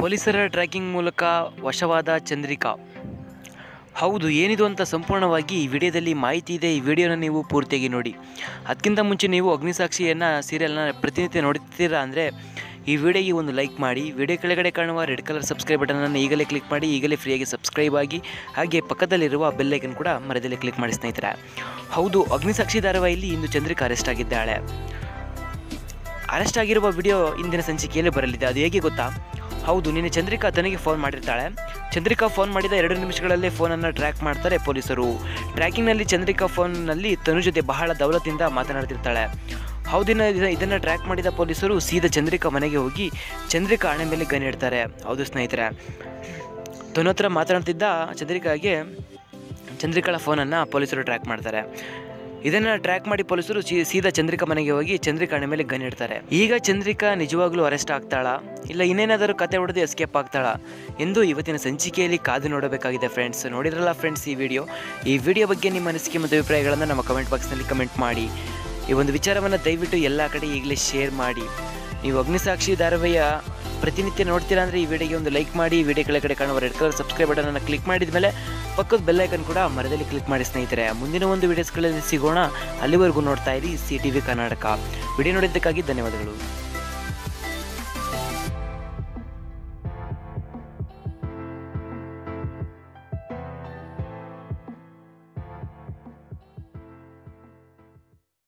ಪೊಲೀಸರ ಟ್ರ್ಯಾಕಿಂಗ್ ಮೂಲಕ ವಶವಾದ ಚಂದ್ರಿಕಾ. ಹೌದು, ಏನಿದು ಅಂತ ಸಂಪೂರ್ಣವಾಗಿ ಈ ವಿಡಿಯೋದಲ್ಲಿ ಮಾಹಿತಿ ಇದೆ. ಈ ವಿಡಿಯೋನ ನೀವು ಪೂರ್ತಿಯಾಗಿ ನೋಡಿ. ಅದಕ್ಕಿಂತ ಮುಂಚೆ ನೀವು ಅಗ್ನಿಸಾಕ್ಷಿಯನ್ನು ಸೀರಿಯಲ್ನ ಪ್ರತಿನಿತ್ಯ ನೋಡ್ತೀರಾ ಅಂದರೆ ಈ ವಿಡಿಯೋಗೆ ಒಂದು ಲೈಕ್ ಮಾಡಿ. ವಿಡಿಯೋ ಕೆಳಗಡೆ ಕಾಣುವ ರೆಡ್ ಕಲರ್ ಸಬ್ಸ್ಕ್ರೈಬ್ ಬಟನನ್ನು ಈಗಲೇ ಕ್ಲಿಕ್ ಮಾಡಿ. ಈಗಲೇ ಫ್ರೀಯಾಗಿ ಸಬ್ಸ್ಕ್ರೈಬ್ ಆಗಿ. ಹಾಗೆ ಪಕ್ಕದಲ್ಲಿರುವ ಬೆಲ್ಲೈಕನ್ ಕೂಡ ಮರದಲ್ಲಿ ಕ್ಲಿಕ್ ಮಾಡಿ ಸ್ನೇಹಿತರೆ. ಹೌದು, ಅಗ್ನಿಸಾಕ್ಷಿ ಧಾರಾವಾಹಿಯಲ್ಲಿ ಇಂದು ಚಂದ್ರಿಕಾ ಅರೆಸ್ಟ್ ಆಗಿದ್ದಾಳೆ. ಅರೆಸ್ಟ್ ಆಗಿರುವ ವಿಡಿಯೋ ಇಂದಿನ ಸಂಚಿಕೆಯಲ್ಲಿ ಬರಲಿದೆ. ಅದು ಹೇಗೆ ಗೊತ್ತಾ? ಹೌದು, ನಿನ್ನೆ ಚಂದ್ರಿಕಾ ತನಗೆ ಫೋನ್ ಮಾಡಿರ್ತಾಳೆ. ಚಂದ್ರಿಕಾ ಫೋನ್ ಮಾಡಿದ ಎರಡು ನಿಮಿಷಗಳಲ್ಲೇ ಫೋನನ್ನು ಟ್ರ್ಯಾಕ್ ಮಾಡ್ತಾರೆ ಪೊಲೀಸರು. ಟ್ರ್ಯಾಕಿಂಗ್ನಲ್ಲಿ ಚಂದ್ರಿಕಾ ಫೋನ್ನಲ್ಲಿ ತನು ಜೊತೆ ಬಹಳ ದೌಲತಿಂದ ಮಾತನಾಡ್ತಿರ್ತಾಳೆ. ಹೌದಿನ ಇದನ್ನು ಟ್ರ್ಯಾಕ್ ಮಾಡಿದ ಪೊಲೀಸರು ಸೀದಾ ಚಂದ್ರಿಕಾ ಮನೆಗೆ ಹೋಗಿ ಚಂದ್ರಿಕಾ ಹಣೆ ಮೇಲೆ ಗನ್ ಇಡ್ತಾರೆ. ಹೌದು ಸ್ನೇಹಿತರೆ. ತನ್ನ ಹತ್ರ ಮಾತನಾಡ್ತಿದ್ದ ಚಂದ್ರಿಕಾಗೆ ಚಂದ್ರಿಕಾಳ ಫೋನನ್ನು ಪೊಲೀಸರು ಟ್ರ್ಯಾಕ್ ಮಾಡ್ತಾರೆ. ಇದನ್ನು ಟ್ರ್ಯಾಕ್ ಮಾಡಿ ಪೊಲೀಸರು ಸೀದಾ ಚಂದ್ರಿಕಾ ಮನೆಗೆ ಹೋಗಿ ಚಂದ್ರಿಕಾ ಹಣೆ ಮೇಲೆ ಗನ್ ಇಡ್ತಾರೆ. ಈಗ ಚಂದ್ರಿಕಾ ನಿಜವಾಗ್ಲೂ ಅರೆಸ್ಟ್ ಆಗ್ತಾಳಾ? ಇಲ್ಲ ಇನ್ನೇನಾದರೂ ಕತೆ ಹೊಡೆದು ಎಸ್ಕೇಪ್ ಆಗ್ತಾಳಾ? ಎಂದು ಇವತ್ತಿನ ಸಂಚಿಕೆಯಲ್ಲಿ ಕಾದು ನೋಡಬೇಕಾಗಿದೆ ಫ್ರೆಂಡ್ಸ್ ನೋಡಿದ್ರಲ್ಲ ಫ್ರೆಂಡ್ಸ್ ಈ ವಿಡಿಯೋ ಈ ವಿಡಿಯೋ ಬಗ್ಗೆ ನಿಮ್ಮ ಅನಿಸಿಕೆ ಮತ್ತು ಅಭಿಪ್ರಾಯಗಳನ್ನು ನಮ್ಮ ಕಮೆಂಟ್ ಬಾಕ್ಸ್ನಲ್ಲಿ ಕಮೆಂಟ್ ಮಾಡಿ. ಈ ಒಂದು ವಿಚಾರವನ್ನು ದಯವಿಟ್ಟು ಎಲ್ಲ ಕಡೆ ಈಗಲೇ ಶೇರ್ ಮಾಡಿ. ನೀವು ಅಗ್ನಿಸಾಕ್ಷಿ ಧಾರಾವಾಹಿಯ ಪ್ರತಿನಿತ್ಯ ನೋಡ್ತೀರಾ ಅಂದರೆ ಈ ವಿಡಿಯೋಗೆ ಒಂದು ಲೈಕ್ ಮಾಡಿ ವಿಡಿಯೋ ಕೆಳಗಡೆ ಕಾಣುವ ರೆಡ್ ಕಲರ್ ಸಬ್ಸ್ಕ್ರೈಬ್ ಬಟನನ್ನು ಕ್ಲಿಕ್ ಮಾಡಿದ ಮೇಲೆ ಪಕ್ಕದ ಬೆಲ್ಲೈಕನ್ ಕೂಡ ಮರದಲ್ಲಿ ಕ್ಲಿಕ್ ಮಾಡಿ ಸ್ನೇಹಿತರೆ. ಮುಂದಿನ ಒಂದು ವಿಡಿಯೋಸ್ಗಳಲ್ಲಿ ಸಿಗೋಣ. ಅಲ್ಲಿವರೆಗೂ ನೋಡ್ತಾ ಇರಿ C T V Karnataka. Video ನೋಡಿದ್ದಕ್ಕಾಗಿ ಧನ್ಯವಾದಗಳು.